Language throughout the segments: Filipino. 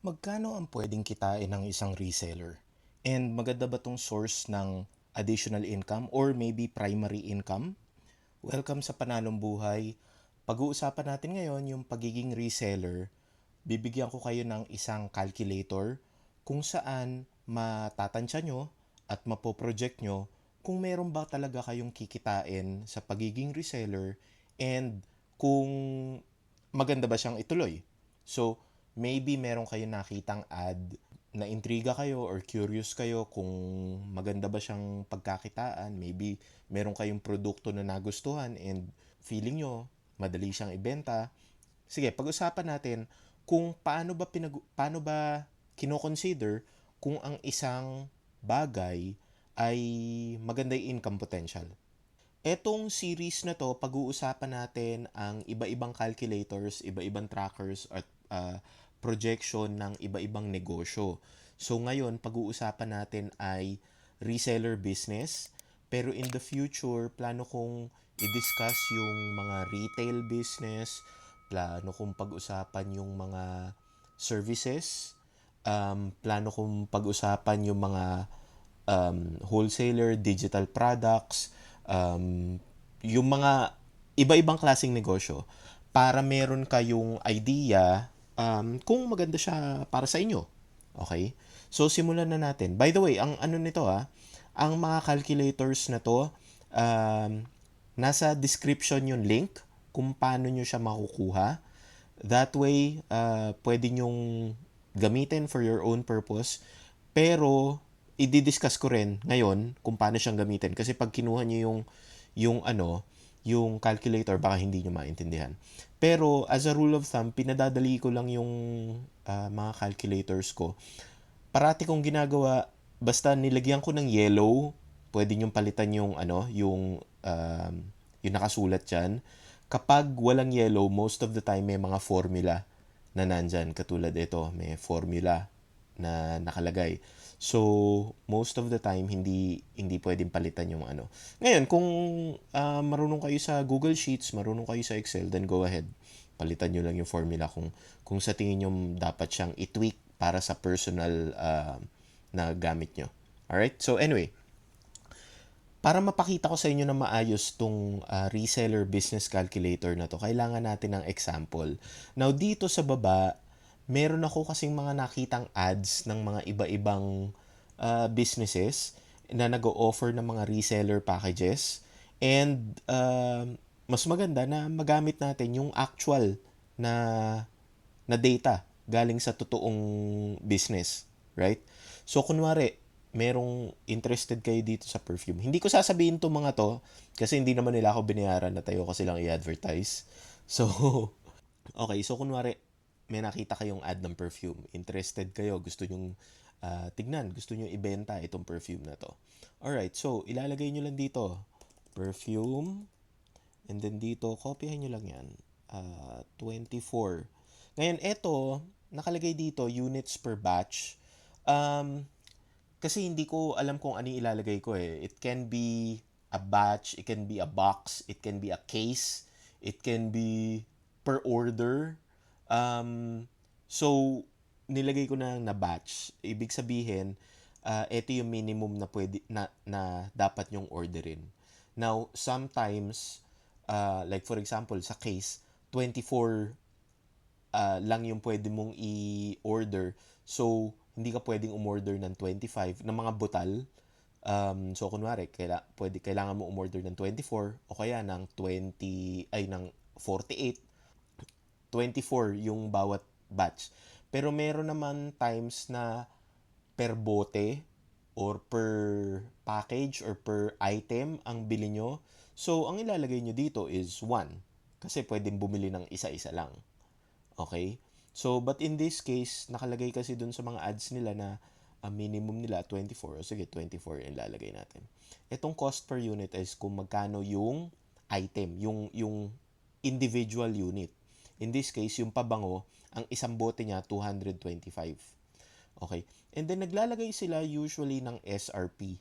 Magkano ang pwedeng kitain ng isang reseller? And maganda ba tong source ng additional income or maybe primary income? Welcome sa Panalong Buhay. Pag-uusapan natin ngayon yung pagiging reseller. Bibigyan ko kayo ng isang calculator kung saan matatansya nyo at mapoproject nyo kung meron ba talaga kayong kikitain sa pagiging reseller and kung maganda ba siyang ituloy. So, maybe meron kayong nakitang ad na intriga kayo or curious kayo kung maganda ba siyang pagkakitaan. Maybe meron kayong produkto na nagustuhan and feeling nyo madali siyang ibenta. Sige, pag-usapan natin kung paano ba pinag paano ba kino-consider kung ang isang bagay ay maganda yung income potential. Etong series na to, pag-uusapan natin ang iba-ibang calculators, iba-ibang trackers at uh, projection ng iba-ibang negosyo. So ngayon, pag-uusapan natin ay reseller business. Pero in the future, plano kong i-discuss yung mga retail business, plano kong pag-usapan yung mga services, um, plano kong pag-usapan yung mga um, wholesaler, digital products, um, yung mga iba-ibang klaseng negosyo para meron kayong idea um, kung maganda siya para sa inyo. Okay? So, simulan na natin. By the way, ang ano nito ah, ang mga calculators na to, um, nasa description yung link kung paano nyo siya makukuha. That way, uh, pwede nyong gamitin for your own purpose. Pero, i-discuss ko rin ngayon kung paano siyang gamitin. Kasi pag kinuha nyo yung, yung ano, yung calculator, baka hindi nyo maintindihan. Pero as a rule of thumb, pinadadali ko lang yung uh, mga calculators ko. Parati kong ginagawa, basta nilagyan ko ng yellow, pwede nyong palitan yung ano, yung um, yung nakasulat diyan. Kapag walang yellow, most of the time may mga formula na nandyan. Katulad ito, may formula na nakalagay. So, most of the time, hindi, hindi pwedeng palitan yung ano. Ngayon, kung uh, marunong kayo sa Google Sheets, marunong kayo sa Excel, then go ahead. Palitan nyo lang yung formula kung, kung sa tingin nyo dapat siyang i-tweak para sa personal uh, na gamit nyo. Alright? So, anyway, para mapakita ko sa inyo na maayos tong uh, reseller business calculator na to, kailangan natin ng example. Now, dito sa baba, meron ako kasing mga nakitang ads ng mga iba-ibang uh, businesses na nag-o-offer ng mga reseller packages and uh, mas maganda na magamit natin yung actual na na data galing sa totoong business, right? So kunwari, merong interested kayo dito sa perfume. Hindi ko sasabihin to mga to kasi hindi naman nila ako binayaran na tayo ko silang i-advertise. So, okay, so kunwari, may nakita kayong ad ng perfume, interested kayo, gusto nyong uh, tignan, gusto nyong ibenta itong perfume na to. Alright, so ilalagay nyo lang dito, perfume, and then dito, kopyahin nyo lang yan, uh, 24. Ngayon, ito, nakalagay dito, units per batch. Um, kasi hindi ko alam kung ano ilalagay ko eh. It can be a batch, it can be a box, it can be a case, it can be per order, Um, so, nilagay ko na na batch. Ibig sabihin, uh, ito yung minimum na pwede na, na dapat nyong orderin. Now, sometimes uh, like for example sa case 24 uh, lang yung pwede mong i-order. So, hindi ka pwedeng umorder ng 25 ng mga butal. Um, so, kunwari, kaila, pwede, kailangan mo umorder ng 24 o kaya ng 20, ay, ng 48 24 yung bawat batch. Pero meron naman times na per bote or per package or per item ang bili nyo. So, ang ilalagay nyo dito is 1. Kasi pwedeng bumili ng isa-isa lang. Okay? So, but in this case, nakalagay kasi dun sa mga ads nila na ang minimum nila 24. O sige, 24 yung ilalagay natin. Itong cost per unit is kung magkano yung item, yung, yung individual unit. In this case, yung pabango, ang isang bote niya 225. Okay. And then naglalagay sila usually ng SRP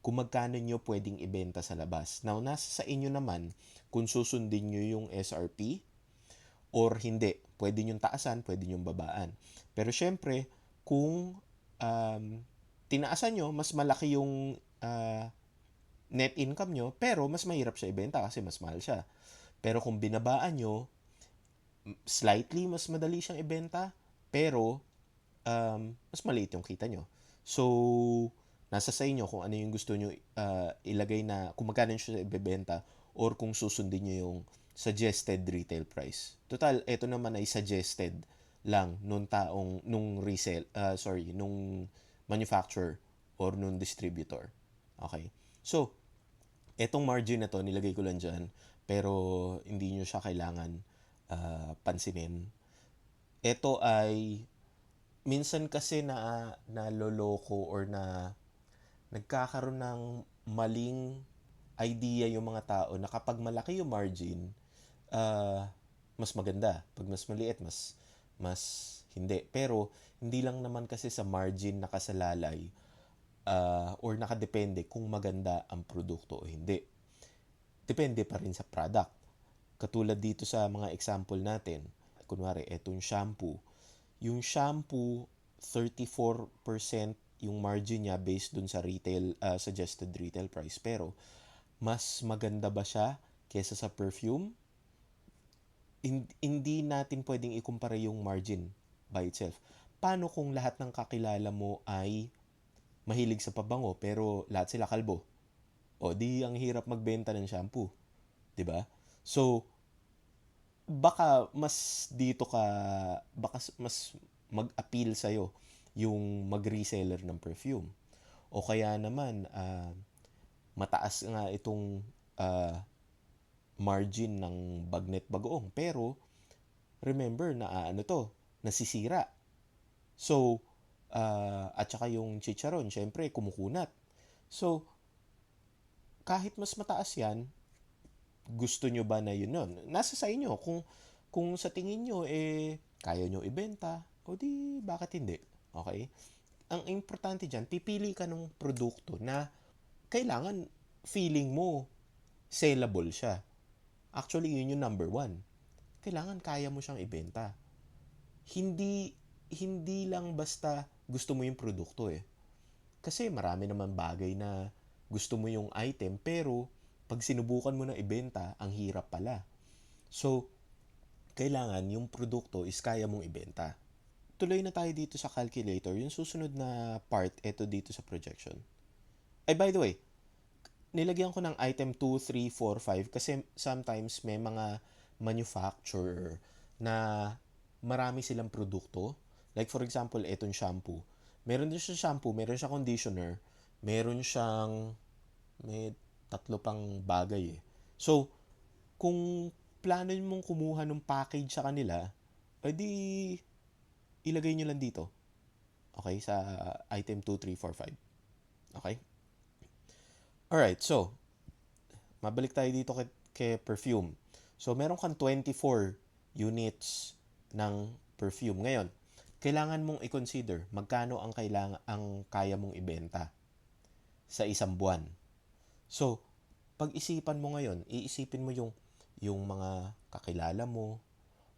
kung magkano nyo pwedeng ibenta sa labas. Now, nasa sa inyo naman kung susundin nyo yung SRP or hindi. Pwede nyong taasan, pwede nyong babaan. Pero syempre, kung um, tinaasan nyo, mas malaki yung uh, net income nyo, pero mas mahirap siya ibenta kasi mas mahal siya. Pero kung binabaan nyo, slightly mas madali siyang ibenta, pero um, mas maliit yung kita nyo. So, nasa sa inyo kung ano yung gusto nyo uh, ilagay na, kung magkano siya ibebenta, or kung susundin nyo yung suggested retail price. Total, ito naman ay suggested lang nung taong, nung resale, uh, sorry, nung manufacturer or nung distributor. Okay? So, etong margin na to, nilagay ko lang dyan, pero hindi nyo siya kailangan uh, pansinin. Ito ay minsan kasi na naloloko or na nagkakaroon ng maling idea yung mga tao na kapag malaki yung margin, uh, mas maganda. Pag mas maliit, mas mas hindi. Pero hindi lang naman kasi sa margin nakasalalay uh, or nakadepende kung maganda ang produkto o hindi. Depende pa rin sa product. Katulad dito sa mga example natin, kunwari, etong shampoo. Yung shampoo, 34% yung margin niya based dun sa retail, uh, suggested retail price. Pero, mas maganda ba siya kesa sa perfume? Hindi natin pwedeng ikumpara yung margin by itself. Paano kung lahat ng kakilala mo ay mahilig sa pabango pero lahat sila kalbo? O di ang hirap magbenta ng shampoo. 'Di ba? So baka mas dito ka baka mas mag-appeal sa iyo yung mag-reseller ng perfume. O kaya naman uh, mataas nga itong uh, margin ng bagnet bagoong pero remember na uh, ano to nasisira. So uh, at saka yung chicharon syempre kumukunat. So kahit mas mataas yan, gusto nyo ba na yun nun? Nasa sa inyo. Kung, kung sa tingin nyo, eh, kaya nyo ibenta, o di, bakit hindi? Okay? Ang importante dyan, pipili ka ng produkto na kailangan feeling mo sellable siya. Actually, yun yung number one. Kailangan kaya mo siyang ibenta. Hindi, hindi lang basta gusto mo yung produkto eh. Kasi marami naman bagay na gusto mo yung item pero pag sinubukan mo na ibenta, ang hirap pala. So, kailangan yung produkto is kaya mong ibenta. Tuloy na tayo dito sa calculator. Yung susunod na part, ito dito sa projection. Ay, by the way, nilagyan ko ng item 2, 3, 4, 5 kasi sometimes may mga manufacturer na marami silang produkto. Like for example, etong shampoo. Meron din siya shampoo, meron siya conditioner, meron siyang may tatlo pang bagay eh. So, kung plano mong kumuha ng package sa kanila, edi ilagay nyo lang dito. Okay, sa item 2, 3, 4, 5. Okay? Alright, so, mabalik tayo dito kay, kay perfume. So, meron kang 24 units ng perfume. Ngayon, kailangan mong i-consider magkano ang kailangan ang kaya mong ibenta sa isang buwan. So, pag-isipan mo ngayon, iisipin mo yung yung mga kakilala mo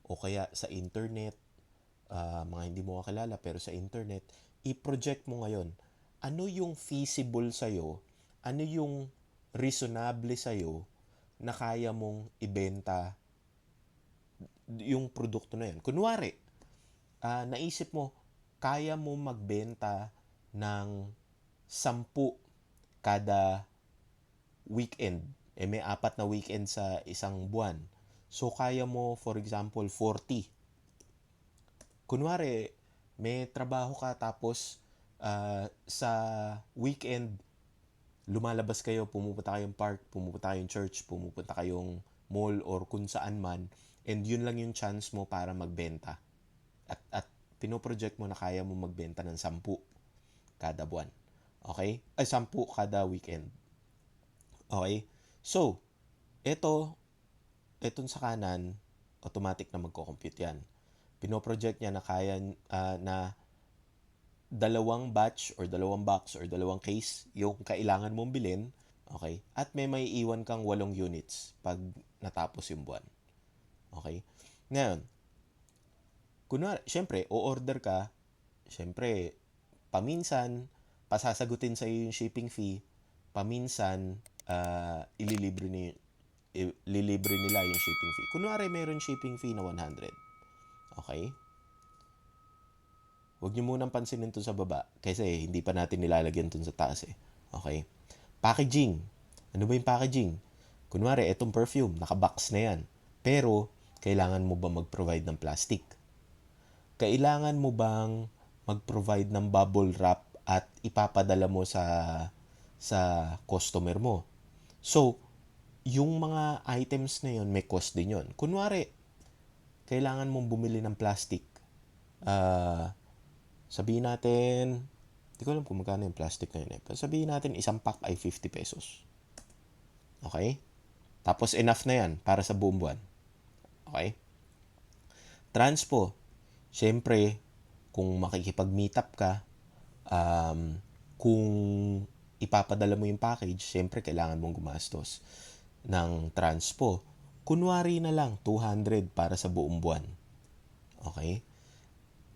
o kaya sa internet, uh, mga hindi mo kakilala pero sa internet, i-project mo ngayon ano yung feasible sa'yo, ano yung reasonable sa'yo na kaya mong ibenta yung produkto na yun. Kunwari, uh, naisip mo, kaya mo magbenta ng sampu kada weekend. Eh, may apat na weekend sa isang buwan. So, kaya mo, for example, 40. Kunwari, may trabaho ka tapos uh, sa weekend, lumalabas kayo, pumupunta kayong park, pumupunta kayong church, pumupunta kayong mall or kung saan man, and yun lang yung chance mo para magbenta at, at pinoproject mo na kaya mo magbenta ng 10 kada buwan. Okay? Ay, 10 kada weekend. Okay? So, ito, etong sa kanan, automatic na magko-compute yan. Pinoproject niya na kaya uh, na dalawang batch or dalawang box or dalawang case yung kailangan mong bilhin, okay? At may may iwan kang walong units pag natapos yung buwan. Okay? Ngayon, kunwari, syempre, o-order ka, syempre, paminsan, pasasagutin sa yung shipping fee, paminsan, ah, ililibre ni i- lilibre nila yung shipping fee. Kunwari, meron shipping fee na 100. Okay? Huwag niyo munang pansinin to sa baba kasi hindi pa natin nilalagyan to sa taas eh. Okay? Packaging. Ano ba yung packaging? Kunwari, etong perfume, nakabox na yan. Pero, kailangan mo ba mag-provide ng plastic? Kailangan mo bang mag-provide ng bubble wrap at ipapadala mo sa sa customer mo? So, yung mga items na yon may cost din yon. Kunwari, kailangan mong bumili ng plastic. Ah, sabihin natin, hindi ko alam kung magkano yung plastic na yun eh. Pero sabihin natin, isang pack ay 50 pesos. Okay? Tapos enough na yan para sa buong buwan. Okay? Transpo. Siyempre, kung makikipag-meet up ka, um, kung ipapadala mo yung package, siyempre kailangan mong gumastos ng transpo. Kunwari na lang, 200 para sa buong buwan. Okay?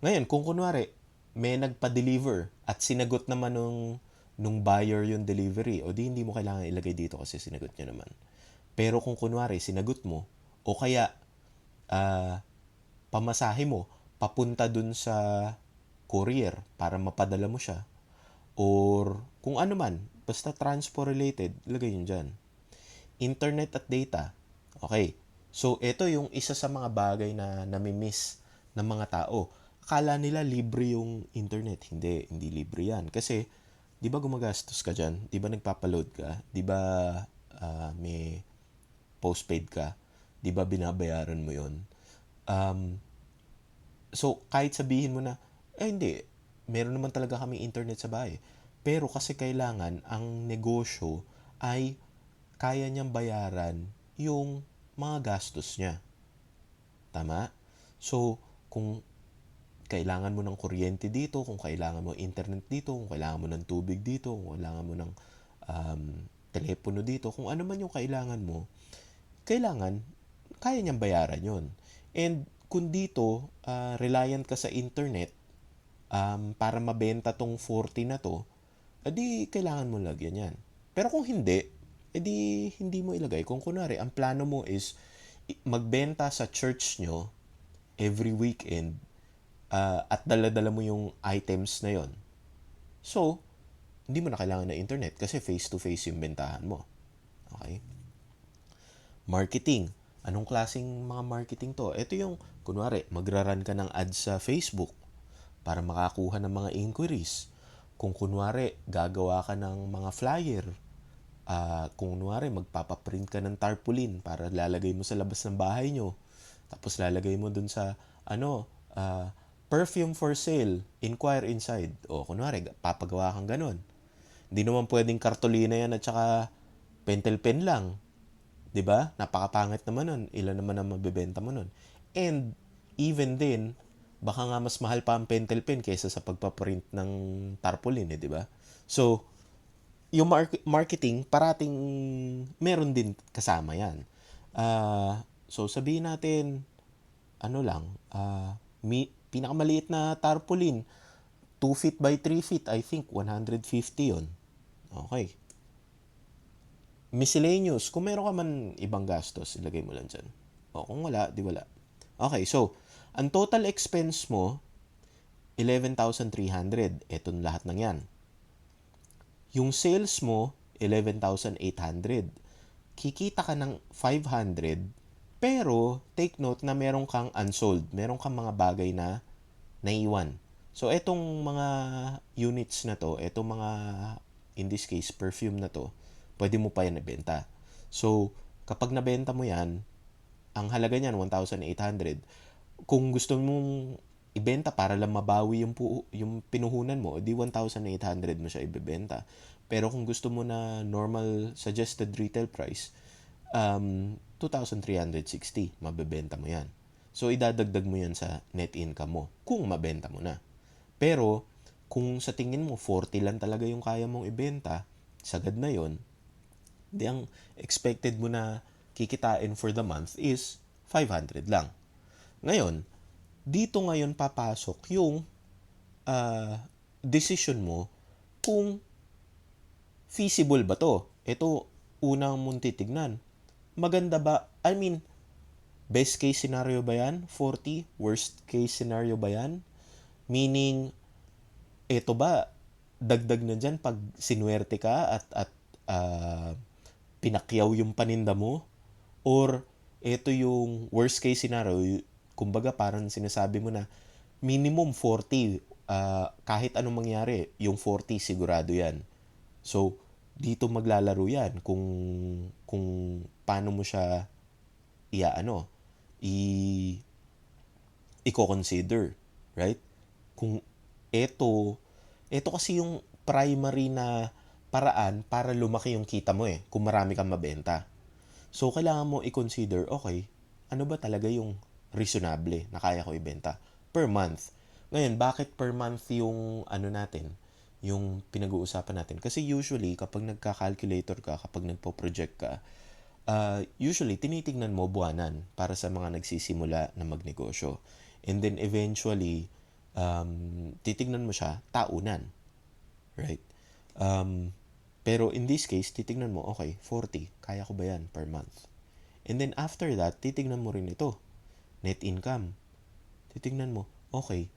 Ngayon, kung kunwari, may nagpa-deliver at sinagot naman nung, nung buyer yung delivery, o di hindi mo kailangan ilagay dito kasi sinagot niya naman. Pero kung kunwari, sinagot mo, o kaya, ah, pamasahe mo, papunta dun sa courier para mapadala mo siya, or kung ano man, basta transport related, lagay yun dyan. Internet at data. Okay. So, ito yung isa sa mga bagay na namimiss ng mga tao. Akala nila libre yung internet. Hindi, hindi libre yan. Kasi, di ba gumagastos ka dyan? Di ba nagpapaload ka? Di ba ah, may postpaid ka? Di ba binabayaran mo yon Um, so, kahit sabihin mo na, eh hindi, meron naman talaga kami internet sa bahay. Pero kasi kailangan ang negosyo ay kaya niyang bayaran yung mga gastos niya. Tama? So, kung kailangan mo ng kuryente dito, kung kailangan mo internet dito, kung kailangan mo ng tubig dito, kung kailangan mo ng um, telepono dito, kung ano man yung kailangan mo, kailangan, kaya niyang bayaran yon And kung dito, ah, reliant ka sa internet, um, para mabenta tong 40 na to, edi kailangan mo lagyan yan. Pero kung hindi, edi hindi mo ilagay. Kung kunwari, ang plano mo is magbenta sa church nyo every weekend ah, at dala-dala mo yung items na yon. So, hindi mo na kailangan ng internet kasi face-to-face yung bentahan mo. Okay? Marketing. Anong klaseng mga marketing to? Ito yung, kunwari, magraran ka ng ads sa Facebook para makakuha ng mga inquiries. Kung kunwari, gagawa ka ng mga flyer. Ah, kung kunwari, magpapaprint ka ng tarpaulin para lalagay mo sa labas ng bahay nyo. Tapos lalagay mo dun sa, ano, ah, perfume for sale, inquire inside. O, kunwari, papagawa kang ganun. Hindi naman pwedeng kartolina yan at saka pentel pen lang. 'Di ba? Napakapangit naman nun. Ilan naman ang mabebenta mo nun. And even din, baka nga mas mahal pa ang pentel pen kaysa sa pagpaprint ng tarpaulin, eh, 'di ba? So, yung mar- marketing parating meron din kasama 'yan. Ah, so sabihin natin ano lang, ah mi- pinakamaliit na tarpaulin 2 feet by 3 feet, I think 150 yon. Okay. Miscellaneous, kung meron ka man ibang gastos, ilagay mo lang dyan. O kung wala, di wala. Okay, so, ang total expense mo, 11,300. Ito lahat ng yan. Yung sales mo, 11,800. Kikita ka ng 500, pero take note na meron kang unsold. Meron kang mga bagay na naiwan. So, etong mga units na to, etong mga, in this case, perfume na to, pwede mo pa yan nabenta. So, kapag nabenta mo yan, ang halaga niyan, 1,800. Kung gusto mong ibenta para lang mabawi yung, pu- yung pinuhunan mo, di 1,800 mo siya ibebenta. Pero kung gusto mo na normal suggested retail price, um, 2,360, mabebenta mo yan. So, idadagdag mo yan sa net income mo kung mabenta mo na. Pero, kung sa tingin mo 40 lang talaga yung kaya mong ibenta, sagad na yon di ang expected mo na kikitain for the month is 500 lang. Ngayon, dito ngayon papasok yung ah, decision mo kung feasible ba to. Ito, unang mong titignan. Maganda ba? I mean, best case scenario ba yan? 40? Worst case scenario ba yan? Meaning, ito ba, dagdag na dyan pag sinuwerte ka at, at ah, pinakyaw yung paninda mo? Or, ito yung worst case scenario, kumbaga parang sinasabi mo na minimum 40, ah, kahit anong mangyari, yung 40 sigurado yan. So, dito maglalaro yan kung kung paano mo siya iaano i i-consider, right? Kung eto eto kasi yung primary na paraan para lumaki yung kita mo eh, kung marami kang mabenta. So, kailangan mo i-consider, okay, ano ba talaga yung reasonable na kaya ko ibenta per month. Ngayon, bakit per month yung ano natin, yung pinag-uusapan natin? Kasi usually, kapag nagka-calculator ka, kapag nagpo-project ka, uh, usually, tinitignan mo buwanan para sa mga nagsisimula na magnegosyo. And then eventually, um, titignan mo siya taunan. Right? Um, pero in this case, titignan mo, okay, 40, kaya ko ba yan per month? And then after that, titignan mo rin ito, net income. Titignan mo, okay,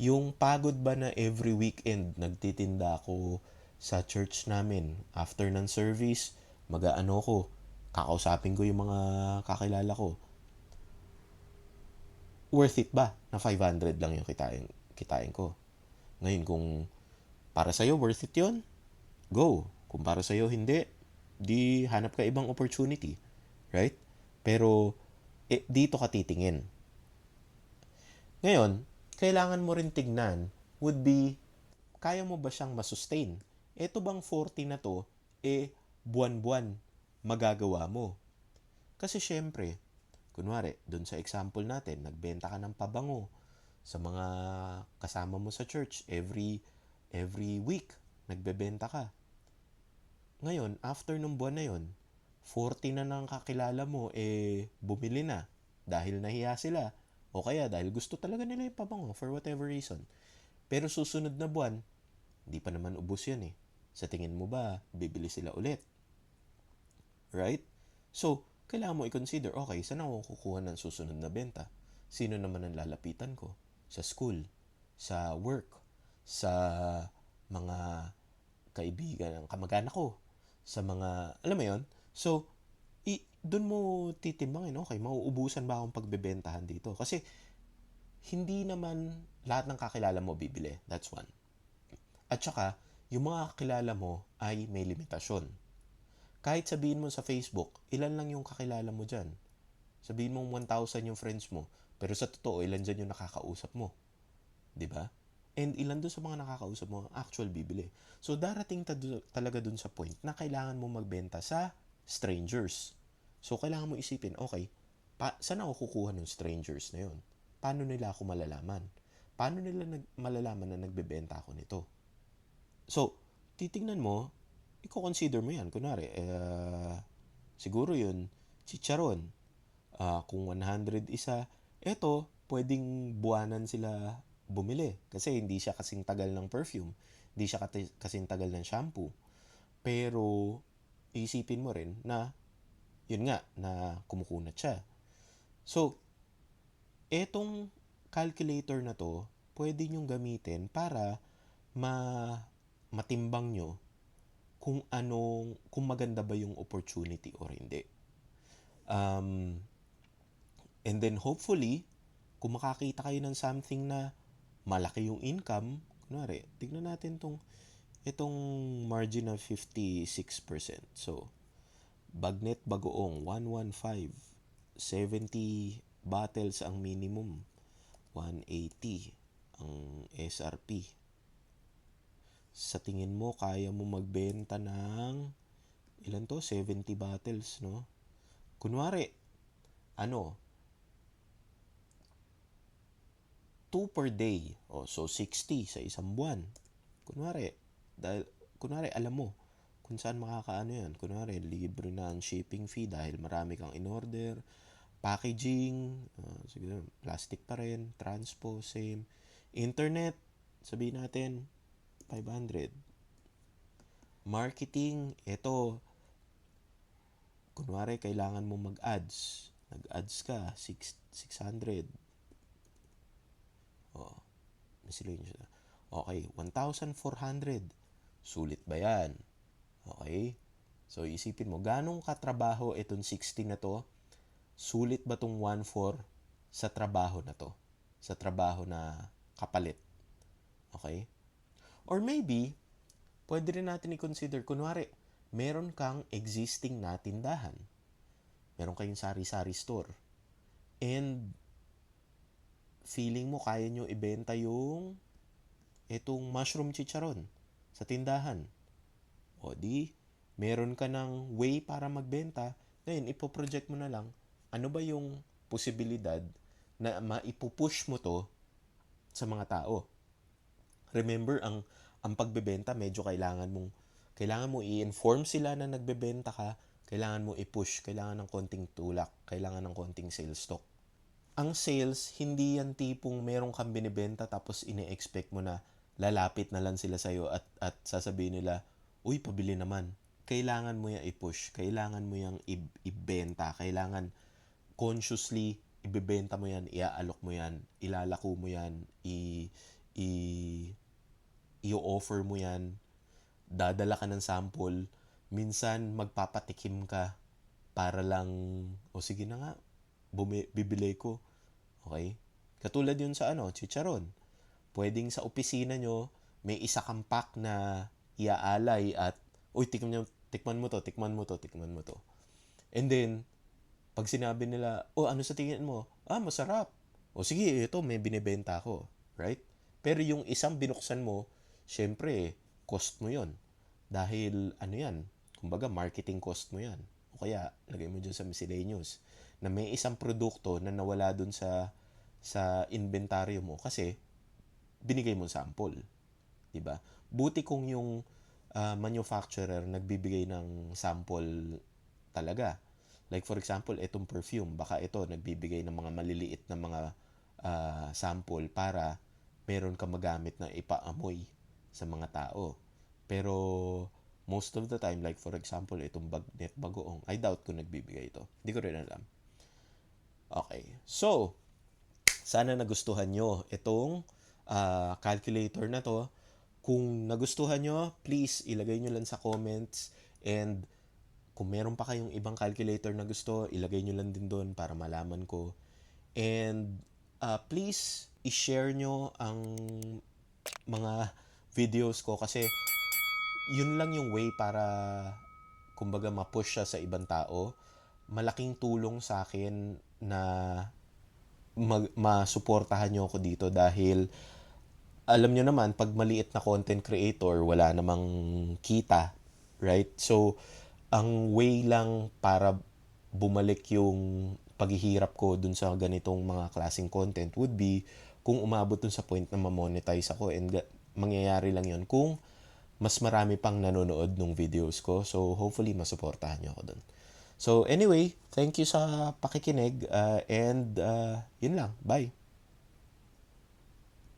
yung pagod ba na every weekend nagtitinda ako sa church namin after ng service, mag-aano ko, kakausapin ko yung mga kakilala ko. Worth it ba na 500 lang yung kitain, kitain ko? Ngayon kung para sa'yo worth it yon go. Kung para sa'yo hindi, di hanap ka ibang opportunity. Right? Pero eh, dito ka titingin. Ngayon, kailangan mo rin tignan would be, kaya mo ba siyang masustain? Ito bang 40 na to, eh, buwan-buwan magagawa mo? Kasi syempre, kunwari, dun sa example natin, nagbenta ka ng pabango sa mga kasama mo sa church every every week, nagbebenta ka. Ngayon, after nung buwan na yon, 40 na nang kakilala mo, eh, bumili na dahil nahiya sila o kaya dahil gusto talaga nila yung pabango for whatever reason. Pero susunod na buwan, hindi pa naman ubos yan eh. Sa tingin mo ba, bibili sila ulit? Right? So, kailangan mo i-consider, okay, saan ako kukuha ng susunod na benta? Sino naman ang lalapitan ko? Sa school, sa work, sa mga kaibigan, ang kamag-anak ko, sa mga, alam mo yon So, i, doon mo titimbangin, okay, mauubusan ba akong pagbebentahan dito? Kasi, hindi naman lahat ng kakilala mo bibili. That's one. At saka, yung mga kakilala mo ay may limitasyon. Kahit sabihin mo sa Facebook, ilan lang yung kakilala mo dyan. Sabihin mo 1,000 yung friends mo, pero sa totoo, ilan dyan yung nakakausap mo. ba? And ilan doon sa mga nakakausap mo actual bibili. So darating ta- talaga doon sa point na kailangan mo magbenta sa strangers. So kailangan mo isipin, okay, pa- saan ako kukuha ng strangers na yon? Paano nila ako malalaman? Paano nila nag- malalaman na nagbebenta ako nito? So, titingnan mo, i-consider mo yan. Kunwari, eh, siguro yun, chicharon. Ah, kung 100 isa, eto, pwedeng buwanan sila bumili. Kasi hindi siya kasing tagal ng perfume. Hindi siya kasing tagal ng shampoo. Pero, isipin mo rin na, yun nga, na kumukunat siya. So, etong calculator na to, pwede nyong gamitin para ma matimbang nyo kung anong, kung maganda ba yung opportunity or hindi. Um, and then hopefully, kung makakita kayo ng something na malaki yung income, kunwari, tignan natin tong itong margin ng 56%. So, bagnet bagoong 115, 70 bottles ang minimum, 180 ang SRP. Sa tingin mo, kaya mo magbenta ng ilan to? 70 bottles, no? Kunwari, ano, 2 per day. O, so 60 sa isang buwan. Kunwari, dahil, kunwari, alam mo, kung saan makakaano yan. Kunwari, libre na ang shipping fee dahil marami kang in-order. packaging, sige, plastic pa rin, transpo, same. Internet, sabihin natin, 500. Marketing, ito, kunwari, kailangan mo mag-ads. Nag-ads ka, 6, 600. Oh, miscellaneous na. Okay, 1,400. Sulit ba yan? Okay? So, isipin mo, ganong katrabaho itong 60 na to? Sulit ba tong 1,4 sa trabaho na to? Sa trabaho na kapalit? Okay? Or maybe, pwede rin natin i-consider, kunwari, meron kang existing na tindahan. Meron kayong sari-sari store. And, feeling mo kaya nyo ibenta yung itong mushroom chicharon sa tindahan. O di, meron ka ng way para magbenta. Ngayon, ipoproject mo na lang, ano ba yung posibilidad na maipupush mo to sa mga tao. Remember, ang ang pagbebenta, medyo kailangan mong kailangan mo i-inform sila na nagbebenta ka, kailangan mo i-push, kailangan ng konting tulak, kailangan ng konting sales stock. Ang sales, hindi yan tipong meron kang binibenta tapos ine-expect mo na lalapit na lang sila sa'yo at, at sasabihin nila, uy, pabili naman. Kailangan mo yan i-push, kailangan mo yang i- ibenta, kailangan consciously ibebenta mo yan, iaalok mo yan, ilalako mo yan, i, i, i-offer mo yan, dadala ka ng sample, minsan magpapatikim ka para lang, o sige na nga, bumi, bibili ko. Okay? Katulad yun sa ano, chicharon. Pwedeng sa opisina nyo, may isa kang pack na iaalay at, uy, tikman, tikman mo to, tikman mo to, tikman mo to. And then, pag sinabi nila, oh, ano sa tingin mo? Ah, masarap. O sige, ito, may binibenta ako. Right? Pero yung isang binuksan mo, syempre, cost mo yon Dahil, ano yan, kumbaga, marketing cost mo yan. O kaya, lagay mo dyan sa miscellaneous na may isang produkto na nawala dun sa sa inventaryo mo kasi binigay mo sample. 'Di ba? Buti kung yung ah, manufacturer nagbibigay ng sample talaga. Like for example, itong perfume, baka ito nagbibigay ng mga maliliit na mga ah, sample para meron ka magamit na ipaamoy sa mga tao. Pero most of the time, like for example, itong bagnet bagoong, I doubt kung nagbibigay ito. Hindi ko rin alam. Okay. So, sana nagustuhan nyo itong ah, calculator na to. Kung nagustuhan nyo, please ilagay nyo lang sa comments. And kung meron pa kayong ibang calculator na gusto, ilagay nyo lang din doon para malaman ko. And ah, please, i-share nyo ang mga videos ko kasi yun lang yung way para kumbaga ma-push siya sa ibang tao. Malaking tulong sa akin na mag, masuportahan nyo ako dito dahil alam nyo naman, pag maliit na content creator, wala namang kita, right? So, ang way lang para bumalik yung paghihirap ko dun sa ganitong mga klaseng content would be kung umabot dun sa point na ma-monetize ako and ga- mangyayari lang yon kung mas marami pang nanonood ng videos ko. So, hopefully, masuportahan nyo ako dun. So, anyway, thank you sa pakikinig uh, and uh, yun lang. Bye!